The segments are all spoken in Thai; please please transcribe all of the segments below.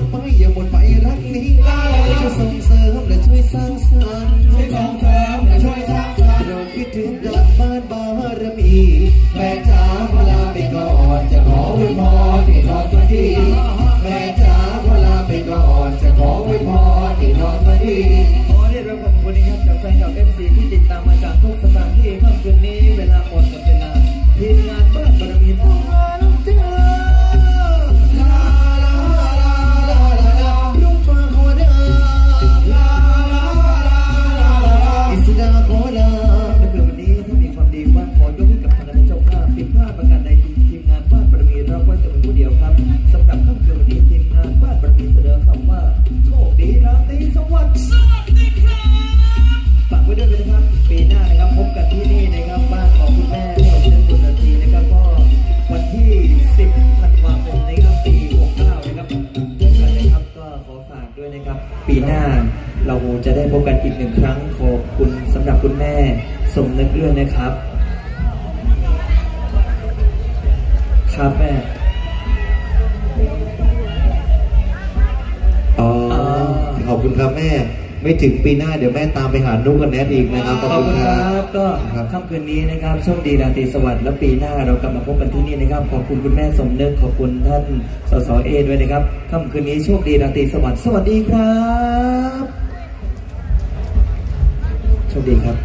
ดไปอย่าหมด ครับ ครับแม่ อ๋อ ขอบคุณครับแม่ ไม่ถึงปีหน้าเดี๋ยวแม่ตามไปหานุกกับแนทอีกนะครับขอบคุณครับก็ครับ ค่ำคืนนี้นะครับโชคดีราตรีสวัสดิ์และปีหน้าเรากลับมาพบกันที่นี่นะครับ ขอบคุณคุณแม่สมนึกขอบคุณท่านสสเอด้วยนะครับค่ำคืนนี้โชคดีราตรีสวัสดิ์สวัสดีครับ โชคดีครับ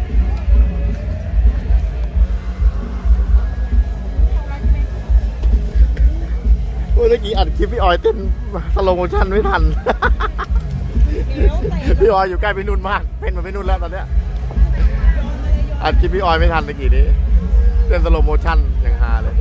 มื่อกี้อัดคลิปพี่ออยเต้นสโลโมชั่นไม่ทัน พี่ออยอยู่ใกล้พี่นุ่นมาก เป็นเหมือนพี่นุ่นแล้วตอนเนี้ยอัดคลิปพี่ออยไม่ทันเมื่อกี้นี้เต้นสโลโมชั่นอย่างฮาเลย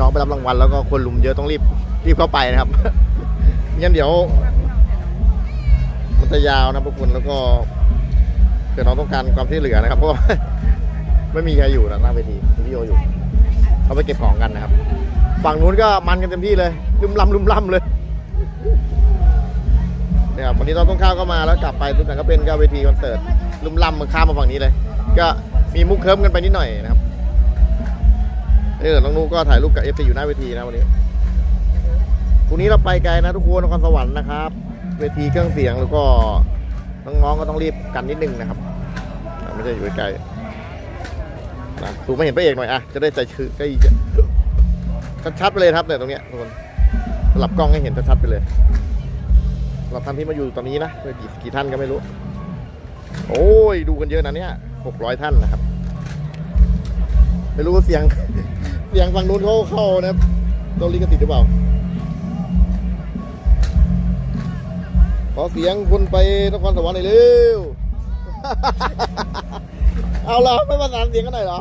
น้องไปรับรางวัลแล้วก็คนลุมเยอะต้องรีบรีบเข้าไปนะครับงั้นเดี๋ยว มันจะยาวนะพวกคุณแล้วก็เดี๋ยวน้องต้องการความช่วยเหลือนะครับเพราะไม่มีใครอยู่นะหน้าเวทีพี่โออยู่เขาไปเก็บของกันนะครับ ฝั่งนู้นก็มันกันเต็มที่เลยลุมลำลุมลำเลยเนี่ยครับวันนี้เราต้องข้าวก็มาแล้วกลับไปทุกอย่างก็เป็นก็เวทีคอนเสิร์ตลุมลำมันข้ามมาฝั่งนี้เลย ก็มีมุกเคิร์มกันไปนิดหน่อยนะครับ เออน้องนุก็ถ่ายรูปกับเอฟซีอยู่หน้าเวทีนะวันนี้พรุ่งนี้เราไปไกลนะทุกคนนครสวรรค์นะครับ เวทีเครื่องเสียงแล้วก็น้องๆก็ต้องรีบกันนิดนึงนะครับไม่ใช่อยู่ไกลๆนะสูงไม่เห็นพระเอกหน่อยอะจะได้ใจชื้นใกล้จะชัดๆไปเลยครับเนี่ยตรงเนี้ยทุกคนสลับกล้องให้เห็นชัดๆไปเลยสำหรับท่านที่มาอยู่ตอนนี้นะกี่กี่ท่านก็ไม่รู้ โอ้ยดูกันเยอะนะเนี่ยหกร้อยท่านนะครับ ไม่รู้ว่าเสียง เสียงฝั่งนู้นเขาเข้านะครับตัวลิขสิทธิ์หรือเปล่า ขอเสียงคนไปนครสวรรค์หน่อยเร็ว เอาล่ะไม่ประสานเสียงกันหน่อยเหรอ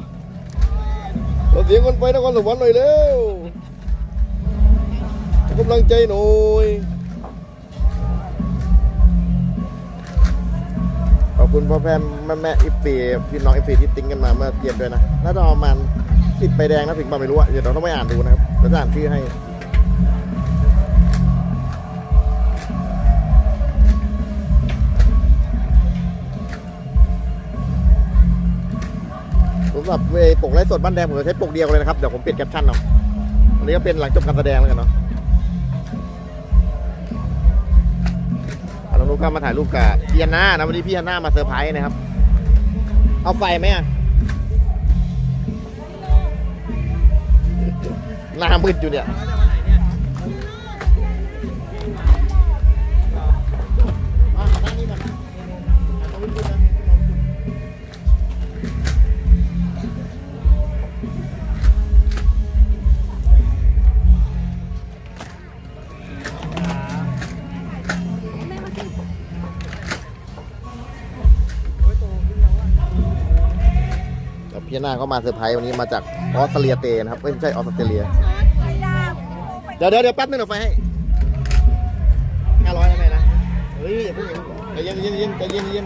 ขอเสียงคนไปนครสวรรค์หน่อยเร็วกำลังใจหน่อย คุณพ่อแพมแม่แม่อิปปีพี่น้องอิปปีที่ติ้งกันมาเมื่อเย็นด้วยนะน่าจะประมาณสิบใบแดงนะถึงมาไม่รู้อะเดี๋ยวเราต้องไปอ่านดูนะครับเราจะอ่านชื่อให้สำหรับเวปกไลฟ์สดบ้านแดงผมจะใช้ปกเดียวเลยนะครับ เดี๋ยวผมเปลี่ยนแคปชั่นเอาะอันนี้ก็เป็นหลังจบการแสดงแล้วกันเนาะ ก็มาถ่ายรูปกับพี่ฮันน่านะวันนี้พี่ฮันน่ามาเซอร์ไพรส์นะครับ เอาไฟไหมอะหน้ามืดอยู่เนี่ย พี่นาเขามาเซอร์ไพรส์วันนี้มาจากออสเตรเลียเตนะครับเอ้ยไม่ใช่ออสเตรเลีย เดี๋ยวเดี๋ยวเดี๋ยวแป๊บนึงเดี๋ยวไฟให้ห้าร้อยนะแม่นะ เฮ้ยอย่าเพิ่งใจเย็นใจเย็นใจเย็นใจเย็น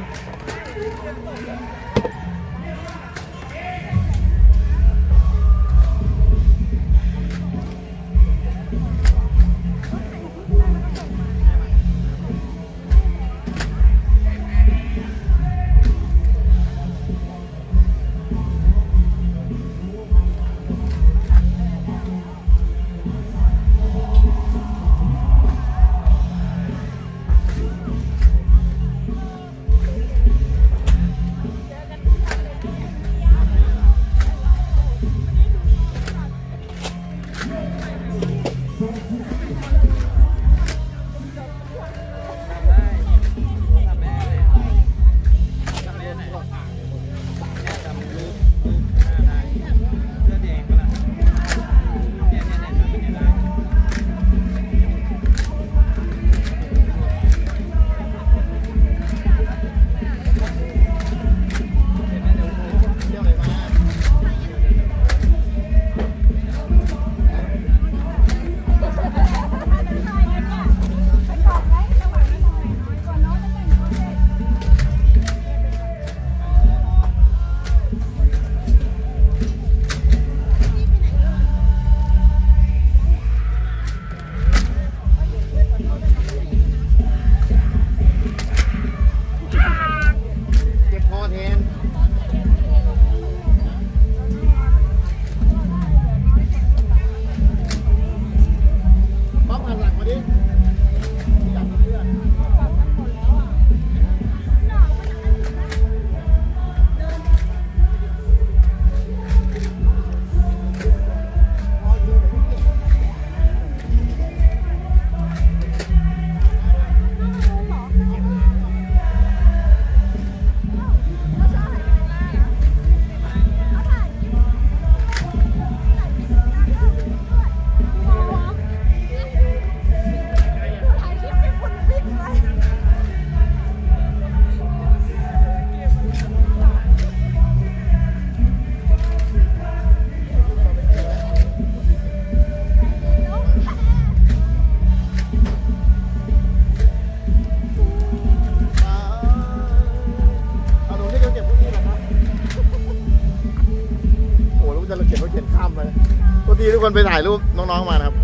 คนไปถ่ายรูปน้องๆมานะครับ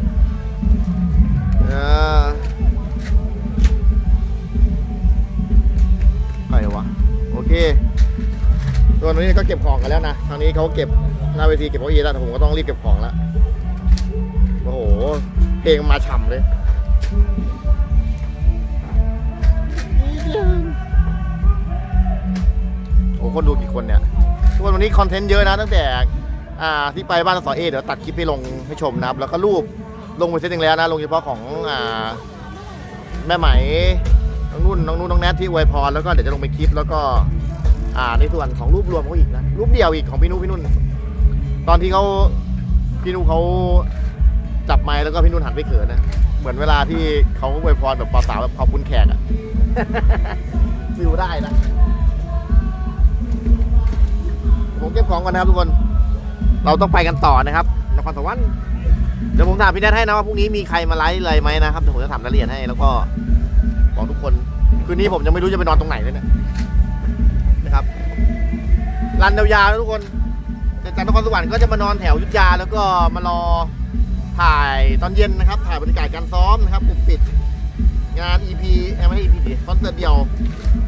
อ่าใครวะ โอเคส่วนวันนี้ก็เก็บของกันแล้วนะทางนี้เขาเก็บหน้าเวทีเก็บเก้าอี้แล้วแต่ผมก็ต้องรีบเก็บของแล้วโอ้โหเพลงมาฉ่ำเลยโอ้คนดูกี่คนเนี่ยทุกคนวันนี้คอนเทนต์เยอะนะตั้งแต่ อ่าที่ไปบ้านสอเอเดี๋ยวตัดคลิปไปลงให้ชมนะครับ แล้วก็รูปลงไปเซตหนึ่งแล้วนะ ลงเฉพาะของอ่าแม่ไหมน้องนุ่นน้องนุ่นน้องแนทที่อวยพรแล้วก็เดี๋ยวจะลงไปคลิปแล้วก็อ่าในส่วนของรูปรวมเขาอีกนะรูปเดียวอีกของพี่นุ่นพี่นุ่น ตอนที่เขาพี่นุ่นเขาจับไม้แล้วก็พี่นุ่นหันไปเขินนะเหมือนเวลาที่เขาอวยพรแบบปอสาวแบบขอบคุณแขกอะฟิลได้นะผมเก็บของก่อนนะครับทุกคน เราต้องไปกันต่อนะครับนครสวรรค์เดี๋ยวผมถามพี่แนทให้นะว่าพรุ่งนี้มีใครมาไลฟ์อะไรไหมนะครับเดี๋ยวผมจะถามรายละเอียดให้แล้วก็บอกทุกคนคืนนี้ผมยังไม่รู้จะไปนอนตรงไหนเลยเนี่ยนะครับรันยาวๆนะทุกคนจากนครสวรรค์ก็จะมานอนแถวยุทธยา แล้วก็มารอถ่ายตอนเย็นนะครับ ถ่ายบรรยากาศการซ้อมนะครับกลุ่มปิด งาน EP เอ้ยไม่ใช่ EP ดิคอนเสิร์ตเดียว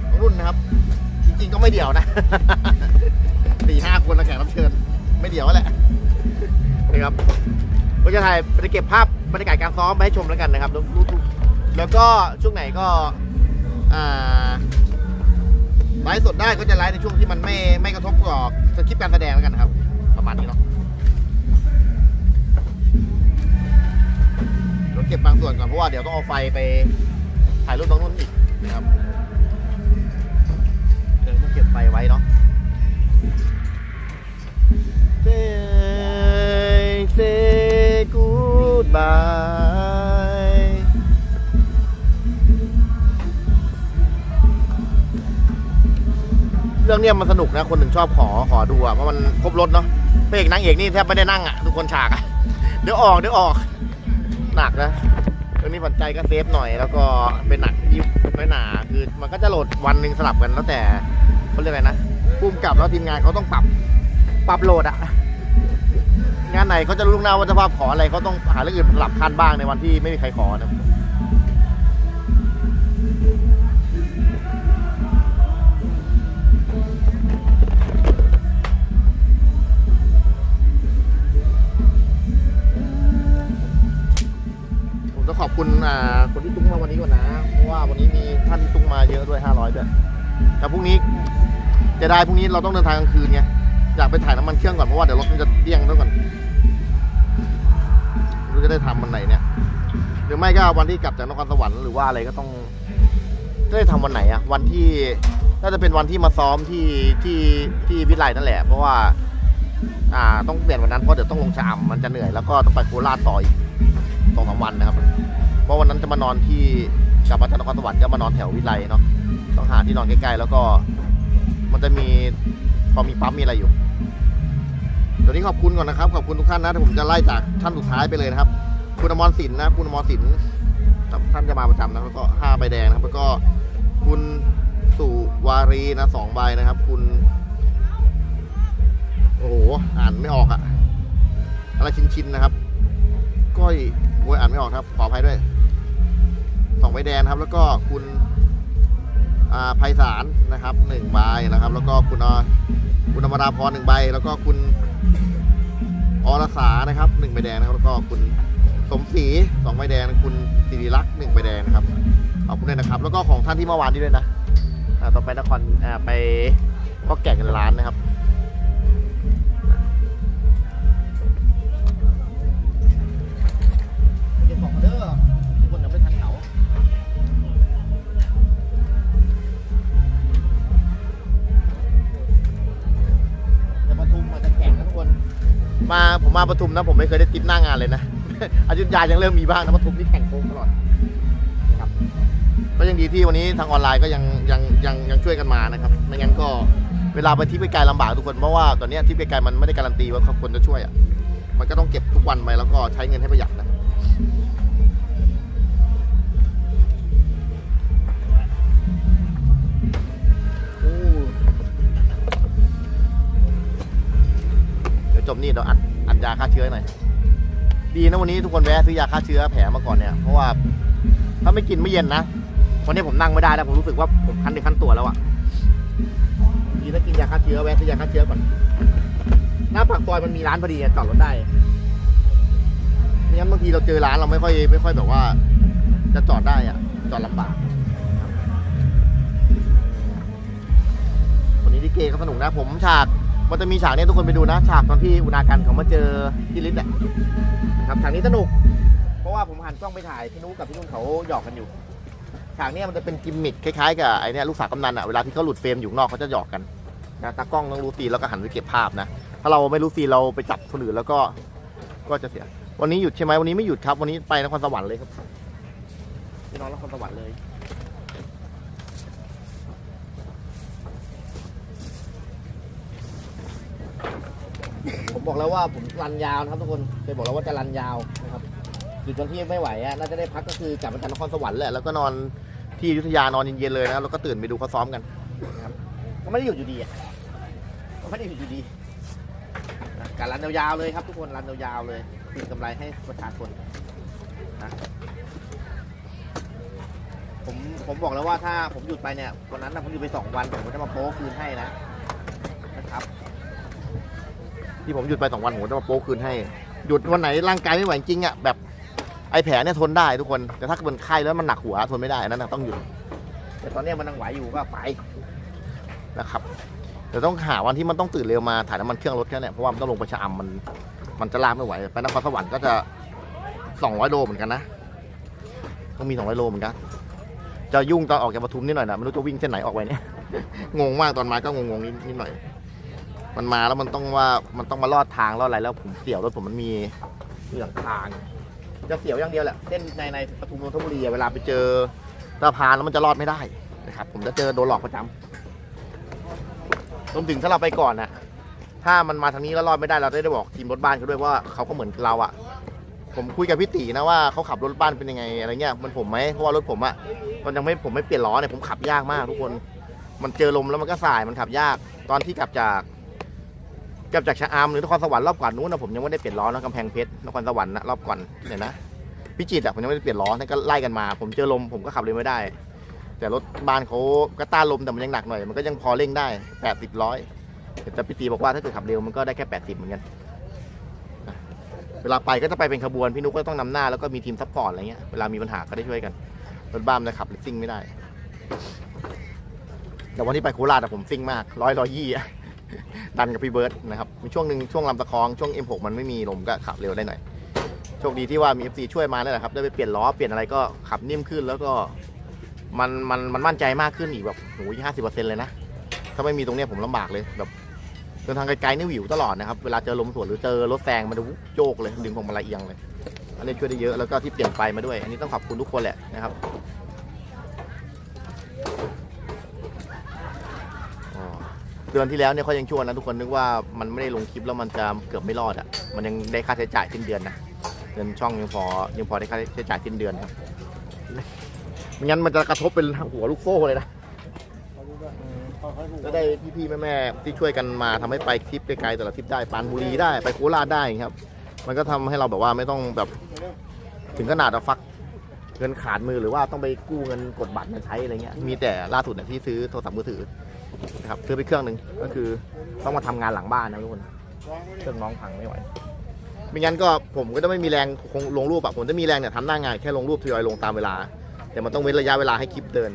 ของรุ่นนะครับ จริงๆก็ไม่เดี่ยวนะสี่ห้าคนนะแขกรับเชิญ ไม่เดี่ยวแหละนะครับก็จะถ่ายไปเก็บภาพบรรยากาศการซ้อมมาให้ชมแล้วกันนะครับทุกๆแล้วก็ช่วงไหนก็ไลฟ์สดได้ก็จะไลฟ์ในช่วงที่มันไม่ไม่กระทบกับสคริปต์การแสดงแล้วกันนะครับ ประมาณนี้เนาะเดี๋ยวเก็บบางส่วนก่อนเพราะว่าเดี๋ยวต้องเอาไฟไปถ่ายรูปตรงนู้นอีกนะครับเดี๋ยวต้องเก็บไฟไว้เนาะ Say say goodbye เรื่องเนี้ยมันสนุกนะ คนถึงชอบขอขอดูอะเพราะมันครบรถเนาะพระเอกนางเอกนี่แทบไม่ได้นั่งอะทุกคนฉากอะเดี๋ยวออกเดี๋ยวออกหนักนะเรื่องนี้ฝันใจก็เซฟหน่อย แล้วก็เป็นหนักยิบไม่หนาคือมันก็จะโหลดวันหนึ่งสลับกันแล้วแต่เขาเรียกอะไรนะพุ่มกลับแล้วทีมงานเขาต้องปรับ ปรับโหลดอะงานไหนเขาจะรู้ล่วงหน้าว่าเจะภาพขออะไรเขาต้องหาเรื่องอื่นสลับคันบ้างในวันที่ไม่มีใครขอนะผมต้องขอบคุณอ่าคนที่ตุ้งมาวันนี้ก่อนนะเพราะว่าวันนี้มีท่านที่ตุ้งมาเยอะด้วย500ด้วยแต่พรุ่งนี้จะได้พรุ่งนี้เราต้องเดินทางกลางคืนไง อยากไปถ่ายน้ำมันเครื่องก่อนเพราะว่าเดี๋ยวรถมันจะเดี้ยงซะก่อนรู้จะได้ทำวันไหนเนี่ย หรือไม่ก็วันที่กลับจากนครสวรรค์หรือว่าอะไรก็ต้องจะได้ทำวันไหนอะวันที่น่าจะเป็นวันที่มาซ้อมที่ที่ที่วิไลนั่นแหละ เพราะว่า อ่าต้องเปลี่ยนวันนั้นเพราะเดี๋ยวต้องลงชะอำมันจะเหนื่อยแล้วก็ต้องไปโคราชต่ออีกสองสามวันนะครับ เพราะวันนั้นจะมานอนที่กลับมาจากนครสวรรค์ก็มานอนแถววิไลเนาะต้องหาที่นอนใกล้ๆแล้วก็ มันจะมีพอมีปั๊มมีอะไรอยู่ เดี๋ยวนี้ขอบคุณก่อนนะครับ ขอบคุณทุกท่านนะผมจะไล่จากท่านสุดท้ายไปเลยนะครับ คุณอมรสินนะ คุณอมรสินท่านจะมาประจำนะแล้วก็ห้าใบแดงนะครับ แล้วก็คุณสุวารีนะสองใบนะครับ คุณ โอ้โหอ่านไม่ออกอะอะไรชินชินนะครับ ก้อยโวยอ่านไม่ออกครับ ขออภัยด้วยสองใบแดงครับ แล้วก็คุณอ่าไพศาลนะครับหนึ่งใบนะครับ แล้วก็คุณอคุณอมราพรหนึ่งใบ แล้วก็คุณ อรสานะครับหนึ่งใบแดงนะครับแล้วก็คุณสมศรีสองใบแดงคุณสิริลักษ์หนึ่งใบแดงนะครับขอบคุณด้วยนะครับ แล้วก็ของท่านที่เมื่อวานนี้ด้วยนะอ่าต่อไปนครไปก็แก่กันร้านนะครับ มาผมมาปทุมนะผมไม่เคยได้ติดหน้างานเลยนะอยุธยายังเริ่มมีบ้างนะปทุมนี่แข่งโค้งตลอดครับ ก็ยังดีที่วันนี้ทางออนไลน์ก็ยังยังยังยังช่วยกันมานะครับ ไม่งั้นก็เวลาไปที่ไปไกลลำบากทุกคนเพราะว่าตอนนี้ที่ไปไกลมันไม่ได้การันตีว่าคนจะช่วยอะมันก็ต้องเก็บทุกวันไปแล้วก็ใช้เงินให้ประหยัดนะ จบนี่เดี๋ยวอัดอัดยาฆ่าเชื้อหน่อยดีนะวันนี้ทุกคนแวะซื้อยาฆ่าเชื้อแผลมาก่อนเนี่ยเพราะว่าถ้าไม่กินไม่เย็นนะวันนี้ผมนั่งไม่ได้แล้วผมรู้สึกว่าผมคันในคันตัวแล้วอะดีถ้ากินยาฆ่าเชื้อแวะซื้อยาฆ่าเชื้อก่อนหน้าปากซอยมันมีร้านพอดีจอดรถได้ไม่งั้นบางทีเราเจอร้านเราไม่ค่อยไม่ค่อยแบบว่า จะจอดได้อะจอดลำบากวันนี้ดิเกก็สนุกนะผมฉาก มันจะมีฉากเนี้ยทุกคนไปดูนะ ฉากตอนที่อุณากันเขามาเจอที่ลิฟต์แหละครับฉากนี้สนุก เพราะว่าผมหันกล้องไปถ่ายพี่นุ้กับพี่นุ่นเขาหยอกกันอยู่ ฉากเนี้ยมันจะเป็นกิมมิคคล้ายๆกับไอเนี้ยลูกสาวกำนันอะเวลาที่เขาหลุดเฟรมอยู่นอกเขาจะหยอกกันนะตากล้องต้องรู้ซีนแล้วก็หันไปเก็บภาพนะ ถ้าเราไม่รู้ซีนเราไปจับคนอื่นแล้วก็ก็จะเสีย วันนี้หยุดใช่ไหมวันนี้ไม่หยุดครับ วันนี้ไปนครสวรรค์เลยครับไปนอนนครสวรรค์เลย บอกแล้วว่าผมรันยาวนะครับทุกคนเคยบอกแล้วว่าจะรันยาวนะครับหยุดวันที่ไม่ไหวอะน่าจะได้พักก็คือกลับมาจากนครสวรรค์แหละแล้วก็นอนที่อยุธยานอนเย็นๆเลยนะครับแล้วก็ตื่นไปดูเขาซ้อมกันนะครับก็ไม่ได้หยุดอยู่ดีอะก็ไม่ได้หยุดอยู่ดีนะการรันยาวๆเลยครับ ทุกคนรันยาวๆเลยคืนกำไรให้ประชาชนนะผมผมบอกแล้วว่าถ้าผมหยุดไปเนี่ยวันนั้นนะผมหยุดไปสองวันผมก็จะมาโป๊คืนให้นะนะครับ ที่ผมหยุดไปสองวันผมจะมาโป๊คืนให้ หยุดวันไหนร่างกายไม่ไหวจริงอะแบบไอแผลเนี่ยทนได้ทุกคน แต่ถ้าเป็นไข้แล้วมันหนักหัวทนไม่ได้อันนั้นนะต้องหยุด แต่ตอนนี้มันยังไหวอยู่ก็ไปนะครับเดี๋ยวต้องหาวันที่มันต้องตื่นเร็วมาถ่ายน้ำมันเครื่องรถแค่เนี้เพราะว่ามันต้องลงไปชะอำมัน มันจะลากไม่ไหวไปนครสวรรค์ก็จะสองร้อยโลเหมือนกันนะต้องมีสองร้อยโลเหมือนกันจะยุ่งตอนออกจากปทุมนิดหน่อยนะไม่รู้จะวิ่งเส้นไหนออกไปเนี่ยงงมากตอนมาก็งงๆนิดหน่อย มันมาแล้วมันต้องว่ามันต้องมาลอดทางลอดอะไรแล้วผมเสี่ยวรถผมมันมีมีหลังทางจะเสี่ยวอย่างเดียวแหละเส้นในในปทุมนนทบุรีเวลาไปเจอสะพานแล้วมันจะรอดไม่ได้นะครับผมจะเจอโดนหลอกประจำรวมถึงถ้าเราไปก่อนนะถ้ามันมาทางนี้แล้วรอดไม่ได้เราได้บอกทีมรถบ้านเขาด้วยว่าเขาก็เหมือนเราอะผมคุยกับพี่ตีนะว่าเขาขับรถบ้านเป็นยังไงอะไรเงี้ยมันผมไหมเพราะว่ารถผมอะมันยังไม่ผมไม่เปลี่ยนล้อเนี่ยผมขับยากมากทุกคน มันเจอลมแล้วมันก็สายมันขับยากตอนที่กลับจาก กลับจากชะอำหรือนครสวรรค์รอบก่อนนู้นนะผมยังไม่ได้เปลี่ยนล้อนะกำแพงเพชรนครสวรรค์นะรอบก่อนเนี่ยนะพิจิตรอะผมยังไม่ได้เปลี่ยนล้อนั่นก็ไล่กันมา ผมเจอลมผมก็ขับเลยไม่ได้ แต่รถบ้านเขาก็ต้านลมแต่มันยังหนักหน่อย มันก็ยังพอเร่งได้แปดสิบร้อยแต่พี่ตีบอกว่าถ้าเกิดขับเร็วมันก็ได้แค่แปดสิบเหมือนกันเวลาไปก็จะไปเป็นขบวนพี่นุ๊กก็ต้องนำหน้าแล้วก็มีทีมซัพพอร์ตอะไรเงี้ยเวลามีปัญหาก็ได้ช่วยกันรถบ้านมันจะขับซิ่งไม่ได้ แต่วันที่ไปโคราชอะผมซิ่งมากร้อยร้อยยี่อะ ดันกับพี่เบิร์ดนะครับมีช่วงหนึ่งช่วงลำตะคองช่วง M6 มันไม่มีลมก็ขับเร็วได้หน่อยโชคดีที่ว่ามี FC ช่วยมานั่นแหละครับได้ไปเปลี่ยนล้อเปลี่ยนอะไรก็ขับนิ่มขึ้นแล้วก็มันมันมันมั่นใจมากขึ้นอีกแบบโอ้ยห้าสิบเปอร์เซ็นต์เลยนะ ถ้าไม่มีตรงเนี้ยผมลำบากเลยแบบเดินทางไกลๆนี่หวิวตลอดนะครับ เวลาเจอลมสวนหรือเจอรถแซงมันจะวุบโยกเลย ดึงพวงมาลัยเอียงเลย อันนี้ช่วยได้เยอะแล้วก็ที่เปลี่ยนไฟมาด้วย อันนี้ต้องขอบคุณทุกคนแหละนะครับอ๋อ เดือนที่แล้วเนี่ยเขายังชวนนะทุกคนนึกว่ามันไม่ได้ลงคลิปแล้วมันจะเกือบไม่รอดอะมันยังได้ค่าใช้จ่ายสิ้นเดือนนะเงินช่องยังพอยังพอได้ค่าใช้จ่ายสิ้นเดือนครับไม่งั้นมันจะกระทบเป็นหัวลูกโซ่เลยนะก็ได้พี่ๆแม่ๆที่ช่วยกันมาทำให้ไปทริปไกลๆแต่ละทริปได้ปานบุรีได้ไปโคราชได้ครับ มันก็ทำให้เราแบบว่าไม่ต้องแบบถึงขนาดเราฟักเงินขาดมือหรือว่าต้องไปกู้เงินกดบัตรมาใช้อะไรเงี้ยมีแต่ล่าสุดเนี่ยที่ซื้อโทรศัพท์มือถือ นะครับซื้อไปเครื่องหนึ่งก็คือต้องมาทำงานหลังบ้านนะทุกคนเครื่องน้องพังไม่ไหวไม่งั้นก็ผมก็จะไม่มีแรงคงลงรูปอะผมจะมีแรงเนี่ยทำหน้างานแค่ลงรูปทยอยลงตามเวลา แต่มันต้องเว้นระยะเวลาให้คลิปเดิน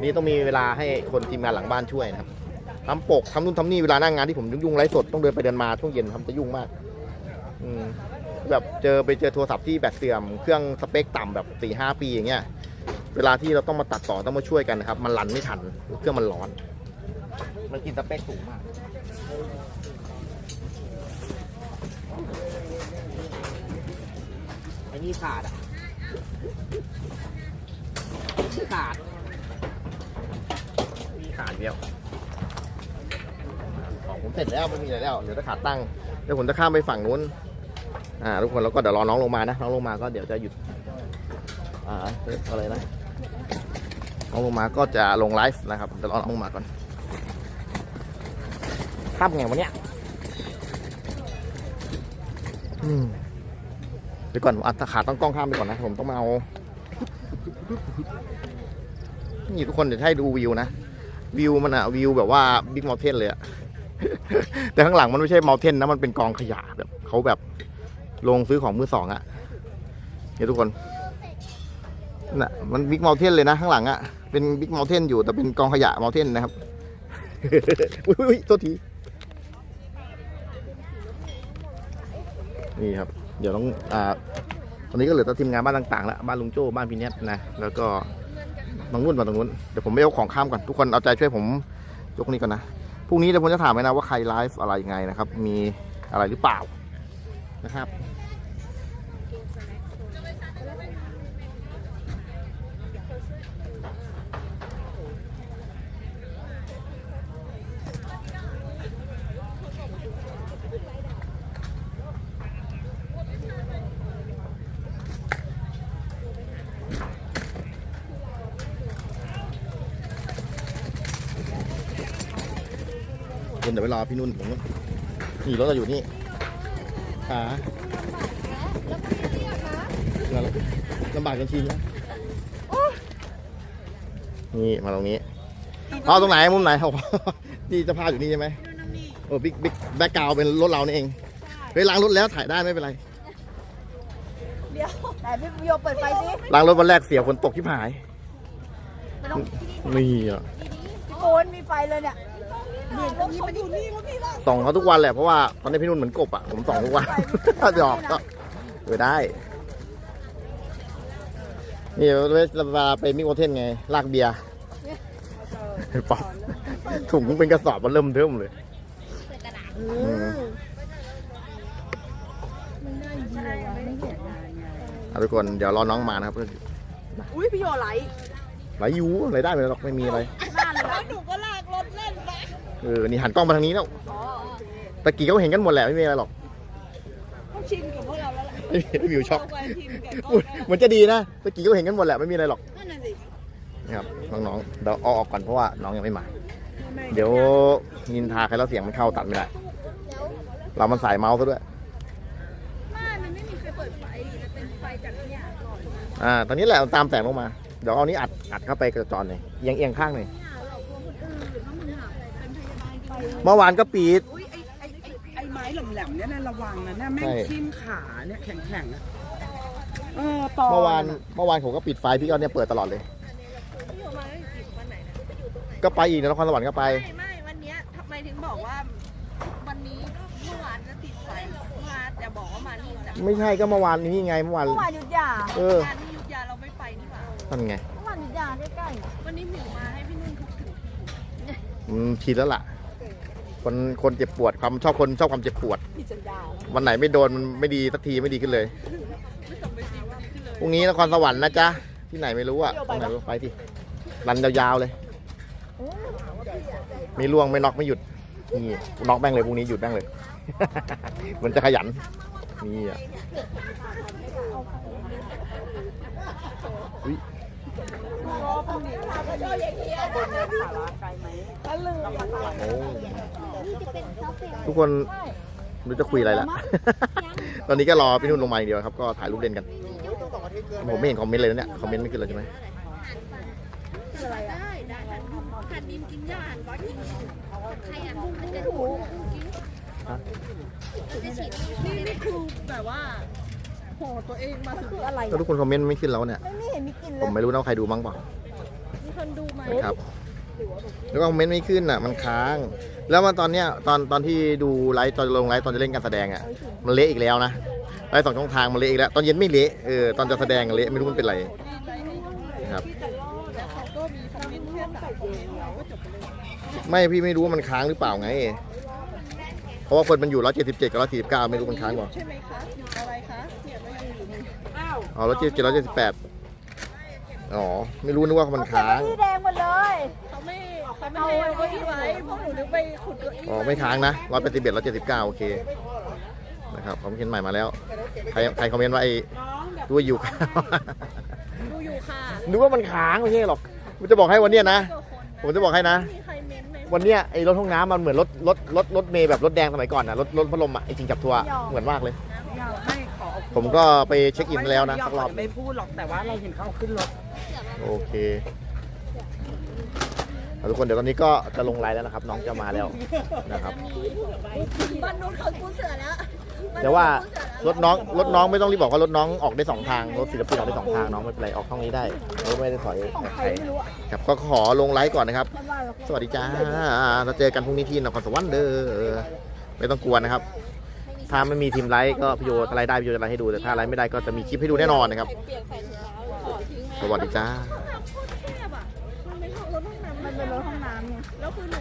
นี่ต้องมีเวลาให้คนทีมงานหลังบ้านช่วยนะครับทำปกทำนู่นทำนี่เวลาหนั่งานที่ผมยุ่งๆไลฟ์สดต้องเดินไปเดินมาช่วงเย็นทำจะยุ่งมากอืมแบบเจอไปเจอโทรศัพท์ที่แบตเสื่อมเครื่องสเปคต่ำแบบสี่ห้าปีอย่างเงี้ยเวลาที่เราต้องมาตัดต่อต้องมาช่วยกันนะครับมันรันไม่ทันเครื่องมันร้อน มันกินสเปคสูงมากไอ้นี่ขาดอะขาดนี่ขาดเดียวของผมเสร็จแล้วไม่มีอะไรแล้วเดี๋ยวจะขาดตั้งเดี๋ยวผมจะข้ามไปฝั่งนู้นอ่าทุกคนแล้วก็เดี๋ยวรอน้องลงมานะน้องลงมาก็เดี๋ยวจะหยุดอ่าเรียกอะไรนะน้องลงมาก็จะลงไลฟ์นะครับเดี๋ยวรอน้องลงมาก่อน ข้มไงวะเนี่ยอืมเดี๋ยวก่อนอัตขาต้องกล้องข้ามไปก่อนนะ ผมต้องมาเอา นี่ทุกคนเดี๋ยวให้ดูวิวนะ วิวมันอะวิวแบบว่าบิ๊กมอลเทนเลยอะแต่ข้างหลังมันไม่ใช่มอลเทนนะ มันเป็นกองขยะแบบเขาแบบลงซื้อของมือสองอะเนี่ยทุกคนน่ะมันบิ๊กมอลเทนเลยนะข้างหลังอะเป็นบิ๊กมอลเทนอยู่แต่เป็นกองขยะมอลเทนนะครับ อุ้ยอุ้ยโทษที นี่ครับ เดี๋ยวต้องอ่าตอนนี้ก็เหลือแต่ทีมงานบ้านต่างๆแล้วบ้านลุงโจ้บ้านพี่เนตนะแล้วก็บางนู้นมาตรงนู้นเดี๋ยวผมไปเอาของข้ามก่อนทุกคนเอาใจช่วยผมยกนี้ก่อนนะพรุ่งนี้เดี๋ยวผมจะถามไปนะว่าใครไลฟ์อะไรยังไงนะครับ มีอะไรหรือเปล่านะครับ ดี๋ยวไปรอพี่นุ่นผมนี่รถเราอยู่นี่ขาแล้วลำบากจนชินแล้วนี่มาตรงนี้เอาตรงไหนมุมไหนโอ้โหนี่จะพาอยู่นี่ใช่ไหมโอ้บิ๊กบิ๊กแบ็กกราวเป็นรถเรานี่เองเฮ้ยล้างรถแล้วถ่ายได้ไม่เป็นไรเดี๋ยวไหนพี่โยเปิดไฟสิล้างรถวันแรกเสียฝนตกที่หายไม่ต้องนี่อะพี่โกนมีไฟเลยเนี่ย ส่องเขาทุกวันแหละเพราะว่าตอนนี้พี่นุ่นเหมือนกบอะผมส่องทุกวันถ้าหยอกก็เออได้ นี่เวลาไปมิกโอเทนไง ลากเบียร์ป๊อปถุงเป็นกระสอบมันเริ่มเทิมเลยอืมเอาทุกคนเดี๋ยวรอน้องมานะครับอุ้ยพี่โยไหลไหลอยูอะไรได้ไหมหรอกไม่มีอะไรหน้า เลยหนูก็ลากรถเล่นไปเออ นี่หันกล้องมาทางนี้แล้วอ๋อตะกี้เขาเห็นกันหมดแหละไม่มีอะไรหรอกต้องชินกับพวกเราแล้วแหละไม่มีไม่มีอยู่ช็อกเาไปชินกับกล้องพูดแล้วเหมือนจะดีนะตะกี้เขาเห็นกันหมดแหละไม่มีอะไรหรอกนั่นน่ะสินะครับน้องๆเดี๋ยวเอาออกก่อนเพราะว่าน้องยังไม่มา เดี๋ยวนินทาใครแล้วเสียงมันเข้าตัดไม่ได้ เรามันสายเมาส์ซะด้วยบ้านมันไม่มีใครเปิดไฟจะเป็นไฟจากเนี่ยก่อนเนี่ยอ่า ตอนนี้แหละตามแสงลงมา เดี๋ยวเอานี้อัดอัดเข้าไปกระจรหน่อยเอียงเอียงข้างหน่อย เมื่อวานก็ปิดอุ้ยไอ้ไอ้ไอ้ไอ้ไม้แหลมๆเนี่ยนะระวังนะเนี่ยแม่งใช่ ทิ่มขาเนี่ยแข็งๆนะเออตอเมื่อวานเมื่อวานผมก็ปิดไฟพี่ก็เนี่ยเปิดตลอดเลยๆพี่ออกมาได้กี่วันไหนนะก็ไปอีกนครสวรรค์ก็ไป ไม่ไม่วันเนี้ยทำไมถึงบอกว่า วันนี้เมื่อวานจะติดไฟมาแต่บอกว่ามานี่แต่ไม่ใช่ก็เมื่อวานนี้ไงเมื่อวาน เมื่อวานหยุดยาเออการที่อยุธยาเราไม่ไปนี่หว่านั่นไงเมื่อวานหยุดยาใกล้ๆวันนี้หมิวมาให้พี่นุ่นทุกถึง อืมชินแล้วล่ะ คนคนเจ็บปวดความชอบคนชอบความเจ็บปวดพี่สัญญาวันไหนไม่โดนมันไม่ดีสักทีไม่ดีขึ้นเลยไม่ต้องไปจริงขึ้นเลยพรุ่งนี้นครสวรรค์นะจ๊ะที่ไหนไม่รู้อะตรงไหนไม่รู้ไปที่รันยาวๆเลย ไม่ล่วงไม่น็อกไม่หยุดนี่น็อกแม่งเลยพรุ่งนี้หยุดแม่งเลย มันจะขยันนี่อะอุ๊ยโอ้ ทุกคนไม่รู้จะคุยอะไรละ ตอนนี้ก็รอพี่นุ่นลงมาอย่างเดียวครับ ก็ถ่ายรูปเล่นกัน ผมไม่เห็นคอมเมนต์เลยนะเนี่ย คอมเมนต์ไม่ขึ้นเลยใช่ไหมได้ได้หันดินกินหญ้าหันก้อนกินใครอะมันจะถูกกินนี่นี่คือแบบว่า โหตัวเองมาถึงอะไรแล้วทุกคนคอมเมนต์ไม่ขึ้นแล้วเนี่ย ไม่เห็นมีกินเลผมยไม่รู้นะว่าใครดูมั้งเปล่ามีคนดูไหมนะครับ แล้วก็คอมเมนต์ไม่ขึ้นอะ มันค้าง แล้วมันตอนเนี้ยตอนตอนที่ดูไลฟ์ตอนลงไลฟ์ตอนจะเล่นการแสดงอะ มันเละอีกแล้วนะไลฟ์สองช่องทางมันเละอีกแล้ว ตอนเย็นไม่เละเออตอนจะแสดงอะเละไม่รู้มันเป็นไรนะครับแต่เขาก็มีคอมเมนต์แค่สามคอมเมนต์เราก็จบไปเลยไม่พี่ไม่รู้ว่ามันค้างหรือเปล่าไง เพราะว่าคนมันอยู่ร้อยเจ็ดสิบเจ็ดกับร้อยสี่สิบเก้าไม่รู้มันค้างเปล่า ใช่ไหมคะอยู่ อ๋อร้อยเจ็ดเจ็ดร้อยเจ็ดสิบแปดอ๋อ ไม่รู้นึกว่ามันค้าง ที่แดงหมดเลยเขาไม่เขาไม่ให้เอาเก้าอี้ไว้พวกหนูนึกไปขุดเก้าอี้อ๋อ ไม่ค้างนะร้อยแปดสิบเอ็ดร้อยเจ็ดสิบเก้าโอเค นะครับคอมเมนต์ใหม่มาแล้ว ใครใครคอมเมนต์ว่าไอ้ดูว่าอยู่ข้าวดูอยู่ค่ะนึกว่ามันค้างไม่ใช่หรอกผมจะบอกให้วันเนี้ยนะก็คนผมจะบอกให้นะ มีใครเม้นต์ไหมวันเนี้ยไอ้รถห้องน้ำมันเหมือนรถรถรถรถเมย์แบบรถแดงสมัยก่อนนะรถรถพัดลมอะไอ้จริงจับทัวร์เหมือนมากเลย ไม่ขอผมก็ไปเช็คอินแล้วนะสักรอบ ไม่พูดหรอกแต่ว่าเราเห็นเขาขึ้นรถโอเคเอาทุกคนเดี๋ยวตอนนี้ก็จะลงไลน์แล้วนะครับ น้องจะมาแล้วนะครับ บ้านนู้นเขาปูเสือแล้วเดี๋ยวว่ารถน้องรถน้องไม่ต้องรีบบอกว่ารถน้องออกได้สองทางรถศิลปินออกได้สองทางน้องไม่เป็นไรออกช่องนี้ได้รถไม่ได้ถอยแบบใครครับก็ขอลงไลฟ์ก่อนนะครับ สวัสดีจ้าเราเจอกันพรุ่งนี้ที่นครสวรรค์เด้อไม่ต้องกลัวนะครับ ถ้าไม่มีทีมไลฟ์ก็พี่โยถ้าไลฟ์ได้พี่โยจะไลฟ์ให้ดูแต่ถ้าไลฟ์ไม่ได้ก็จะมีคลิปให้ดูแน่นอนนะครับ เปลี่ยนใส่ถุงเท้าเหรอทิ้งไหมสวัสดีจ้าแคบอะมันเป็นรถห้องน้ำมันเป็นรถห้องน้ำไงแล้วคือหนู